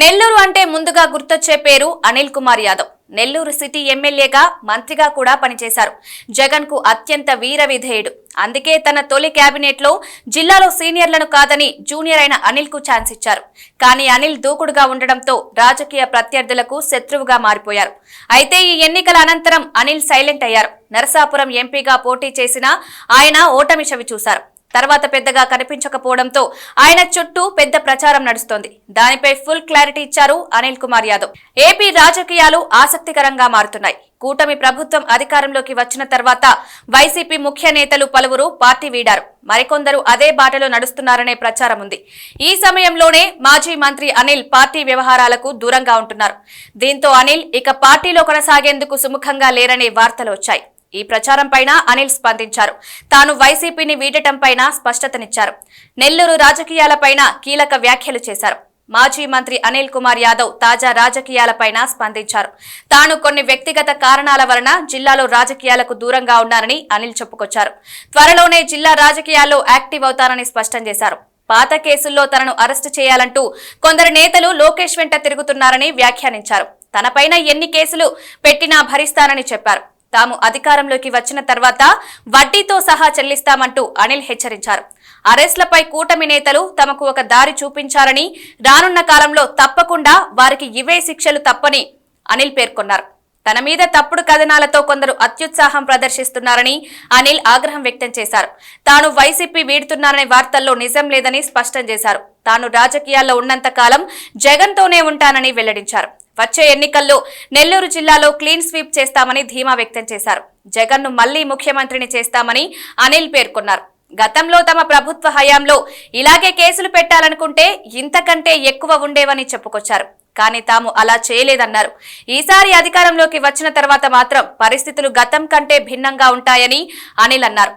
నెల్లూరు అంటే ముందుగా గుర్తొచ్చే పేరు అనిల్ కుమార్ యాదవ్. నెల్లూరు సిటీ ఎమ్మెల్యేగా మంత్రిగా కూడా పనిచేశారు. జగన్కు అత్యంత వీర విధేయుడు. అందుకే తన తొలి కేబినెట్లో జిల్లాలో సీనియర్లను కాదని జూనియర్ అయిన అనిల్కు ఛాన్స్ ఇచ్చారు. కానీ అనిల్ దూకుడుగా ఉండడంతో రాజకీయ ప్రత్యర్థులకు శత్రువుగా మారిపోయారు. అయితే ఈ ఎన్నికల అనంతరం అనిల్ సైలెంట్ అయ్యారు. నరసాపురం ఎంపీగా పోటీ చేసిన ఆయన ఓటమి చవి చూశారు తర్వాత పెద్దగా కనిపించకపోవడంతో ఆయన చుట్టూ పెద్ద ప్రచారం నడుస్తోంది. దానిపై ఫుల్ క్లారిటీ ఇచ్చారు అనిల్ కుమార్ యాదవ్. ఏపీ రాజకీయాలు ఆసక్తికరంగా మారుతున్నాయి. కూటమి ప్రభుత్వం అధికారంలోకి వచ్చిన తర్వాత వైసీపీ ముఖ్య నేతలు పలువురు పార్టీ వీడారు. మరికొందరు అదే బాటలో నడుస్తున్నారనే ప్రచారం ఉంది. ఈ సమయంలోనే మాజీ మంత్రి అనిల్ పార్టీ వ్యవహారాలకు దూరంగా ఉంటున్నారు. దీంతో అనిల్ ఇక పార్టీలో కొనసాగేందుకు సుముఖంగా లేరనే వార్తలు వచ్చాయి. ఈ ప్రచారం పైన అనిల్ స్పందించారు. తాను వైసీపీని వీడటం పైన స్పష్టతనిచ్చారు. నెల్లూరు రాజకీయాలపైన కీలక వ్యాఖ్యలు చేశారు. మాజీ మంత్రి అనిల్ కుమార్ యాదవ్ తాజా రాజకీయాలపైన స్పందించారు. తాను కొన్ని వ్యక్తిగత కారణాల వలన జిల్లాలో రాజకీయాలకు దూరంగా ఉన్నారని అనిల్ చెప్పుకొచ్చారు. త్వరలోనే జిల్లా రాజకీయాల్లో యాక్టివ్ అవుతారని స్పష్టం చేశారు. పాత కేసుల్లో తనను అరెస్టు చేయాలంటూ కొందరు నేతలు లోకేష్ వెంట తిరుగుతున్నారని వ్యాఖ్యానించారు. తనపైన ఎన్ని కేసులు పెట్టినా భరిస్తానని చెప్పారు. తాము అధికారంలోకి వచ్చిన తర్వాత వడ్డీతో సహా చెల్లిస్తామంటూ అనిల్ హెచ్చరించారు. అరెస్ట్లపై కూటమి నేతలు తమకు ఒక దారి చూపించారని రానున్న కాలంలో తప్పకుండా వారికి ఇవే శిక్షలు తప్పని అనిల్ పేర్కొన్నారు. తన మీద తప్పుడు కథనాలతో కొందరు అత్యుత్సాహం ప్రదర్శిస్తున్నారని అనిల్ ఆగ్రహం వ్యక్తం చేశారు. తాను వైసీపీ వీడుతున్నారనే వార్తల్లో నిజం లేదని స్పష్టం చేశారు. తాను రాజకీయాల్లో ఉన్నంత కాలం జగన్తోనే ఉంటానని వెల్లడించారు. వచ్చే ఎన్నికల్లో నెల్లూరు జిల్లాలో క్లీన్ స్వీప్ చేస్తామని ధీమా వ్యక్తం చేశారు. జగన్ను మళ్ళీ ముఖ్యమంత్రిని చేస్తామని అనిల్ పేర్కొన్నారు. గతంలో తమ ప్రభుత్వ హయాంలో ఇలాగే కేసులు పెట్టాలనుకుంటే ఇంతకంటే ఎక్కువ ఉండేవని చెప్పుకొచ్చారు. కానీ తాము అలా చేయలేదన్నారు. ఈసారి అధికారంలోకి వచ్చిన తర్వాత మాత్రం పరిస్థితులు గతం కంటే భిన్నంగా ఉంటాయని అనిల్ అన్నారు.